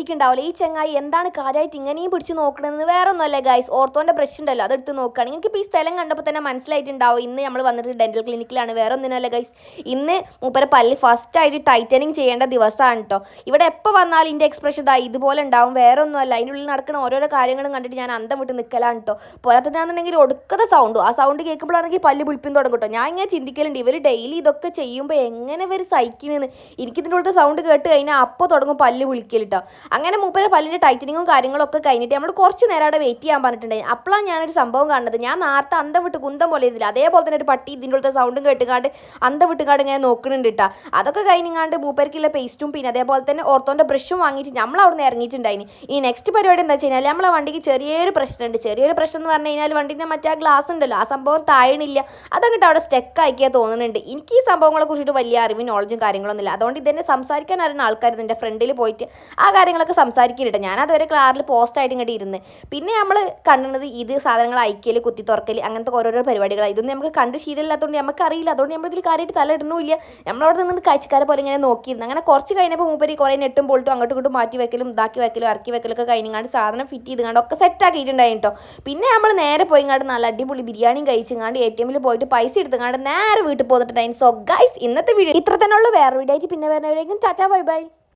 ചിന്തിക്കുന്നുണ്ടാവില്ല ഈ ചങ്ങായി എന്താണ് കാര്യമായിട്ട് ഇങ്ങനെയും പിടിച്ച് നോക്കണമെന്ന് വേറെ ഒന്നുമല്ല ഗൈസ് ഓർത്തോന്റെ ബ്രഷ് ഉണ്ടല്ലോ അതെടുത്ത് നോക്കുകയാണ് നിങ്ങൾക്ക് ഇപ്പോൾ ഈ സ്ഥലം കണ്ടപ്പോൾ തന്നെ മനസ്സിലായിട്ടുണ്ടാവും. ഇന്ന് നമ്മൾ വന്നിട്ട് ഡെന്റൽ ക്ലിനിക്കിലാണ് വേറെ ഒന്നിനല്ല ഗൈസ് ഇന്ന് മൂപ്പരെ പല്ല് ഫസ്റ്റ് ആയിട്ട് ടൈറ്റനിങ് ചെയ്യേണ്ട ദിവസമാണ് കേട്ടോ ഇവിടെ എപ്പോൾ വന്നാലും ഇതിന്റെ എക്സ്പ്രഷൻ ഇതാ ഇതുപോലെ ഉണ്ടാവും. വേറെ ഒന്നുമല്ല. അതിന്റെ ഉള്ളിൽ നടക്കുന്ന ഓരോരോ കാര്യങ്ങളും കണ്ടിട്ട് ഞാൻ അന്തം വിട്ട് നിൽക്കലാണ് കേട്ടോ പോരാത്തതാണെന്നുണ്ടെങ്കിൽ ഒടുക്കത്തെ സൗണ്ടും ആ സൗണ്ട് കേൾക്കുമ്പോഴാണെങ്കിൽ പല്ല് പുളിപ്പിൻ തുടങ്ങും കേട്ടോ ഞാൻ ഇങ്ങനെ ചിന്തിക്കലുണ്ട്. ഇവർ ഡെയിലി ഇതൊക്കെ ചെയ്യുമ്പോൾ എങ്ങനെ ഇവർ സഹിക്കണെന്ന് എനിക്കിതിന്റെ ഉള്ളത്തെ സൗണ്ട് കേട്ട് കഴിഞ്ഞാൽ അപ്പോൾ തുടങ്ങും പല്ല് വിളിക്കൽ കേട്ടോ അങ്ങനെ മൂപ്പരെ പല്ലിന്റെ ടൈറ്റനിങ്ങും കാര്യങ്ങളും ഒക്കെ കഴിഞ്ഞിട്ട് നമ്മൾ കുറച്ച് നേരം അവിടെ വെയിറ്റ് ചെയ്യാൻ പറഞ്ഞിട്ടുണ്ടായി. അപ്പോഴാണ് ഞാനൊരു സംഭവം കാണുന്നത്. ഞാൻ നേരത്തെ അന്തം വിട്ട് കുന്തം പോലെ ഇതില്ല അതേപോലെ തന്നെ ഒരു പട്ടി ഇതിന്റെ ഉള്ളത്തെ സൗണ്ടും കേട്ടുകാണ്ട് അന്തം വിട്ടുകാണ്ട് ഇങ്ങനെ നോക്കുന്നുണ്ട് കേട്ടോ അതൊക്കെ കഴിഞ്ഞാണ്ട് മൂപ്പർക്കുള്ള പേസ്റ്റും പിന്നെ അതേപോലെ തന്നെ ഓർത്തോന്റെ ബ്രഷും വാങ്ങിയിട്ട് നമ്മൾ അവിടെ നിന്ന് ഇറങ്ങിയിട്ടുണ്ടായിന്. ഈ നെക്സ്റ്റ് പരിപാടി എന്താ വെച്ച് കഴിഞ്ഞാൽ നമ്മളെ വണ്ടിക്ക് ചെറിയൊരു പ്രശ്നമുണ്ട് ചെറിയൊരു പ്രശ്നം എന്ന് പറഞ്ഞു കഴിഞ്ഞാൽ വണ്ടിന്റെ മറ്റേ ഗ്ലാസ് ഉണ്ടല്ലോ ആ സംഭവം താഴണില്ല. അതങ്ങോട്ട് അവിടെ സ്റ്റെക്ക് ആക്കിയാൽ തോന്നുന്നുണ്ട് എനിക്ക് ഈ സംഭവങ്ങളെ കുറിച്ചിട്ട് വലിയ അറിവും നോളജും കാര്യങ്ങളൊന്നുമില്ല. അതുകൊണ്ട് ഇതെന്നെ സംസാരിക്കാൻ അറിയുന്ന ആൾക്കാർ ഇതിന്റെ ഫ്രണ്ടിൽ പോയിട്ട് ആ കാര്യങ്ങളൊക്കെ സംസാരിക്കുന്നുണ്ട് ഞാൻ അതുവരെ ക്ലാറിൽ പോസ്റ്റായിട്ട് ഇങ്ങോട്ട് ഇരുന്ന്. പിന്നെ നമ്മൾ കണ്ടത് ഇത് സാധനങ്ങൾ അയക്കൽ കുത്തി തുറക്കൽ അങ്ങനത്തെ ഓരോരോ പരിപാടികളാണ് ഇതൊന്നും നമുക്ക് കണ്ട് ശീലമില്ലാത്തതുകൊണ്ട് നമുക്ക് അറിയില്ല അതുകൊണ്ട് നമ്മൾ ഇതിൽ കാര്യമായിട്ട് തല നമ്മളവിടെ നിന്ന് കാഴ്ചക്കാരെ പോലെ ഇങ്ങനെ നോക്കിയിരുന്നു. അങ്ങനെ കുറച്ച് കഴിഞ്ഞപ്പോൾ മൂപ്പര് കുറേ നെട്ടും ബോൾട്ടും അങ്ങോട്ടും ഇങ്ങോട്ടും മാറ്റി വെക്കലും ഇതാക്കി വെക്കലും ഇറക്കി വെക്കലൊക്കെ കഴിഞ്ഞാണ്ട് സാധനം ഫിറ്റ് ചെയ്തുകൊണ്ട് ഒക്കെ സെറ്റ് ആക്കിയിട്ടുണ്ടായി കേട്ടോ പിന്നെ നമ്മൾ നേരെ പോയി ഇങ്ങോട്ട് നല്ല അടിപൊളി ബിരിയാണിയും കഴിച്ചുങ്ങാണ്ട് എ ടി എമ്മിൽ പോയിട്ട് പൈസ എടുത്തുങ്ങാണ്ട് നേരെ വീട്ടിൽ പോന്നിട്ടുണ്ടായിരുന്നു സോ ഗൈസ് ഇന്നത്തെ വീഡിയോ ഇത്ര തന്നെയുള്ള വേറെ വീഡിയോ ആയിട്ട് പിന്നെ വരുന്നവരേക്കും ചാച്ചാ ബൈ ബൈ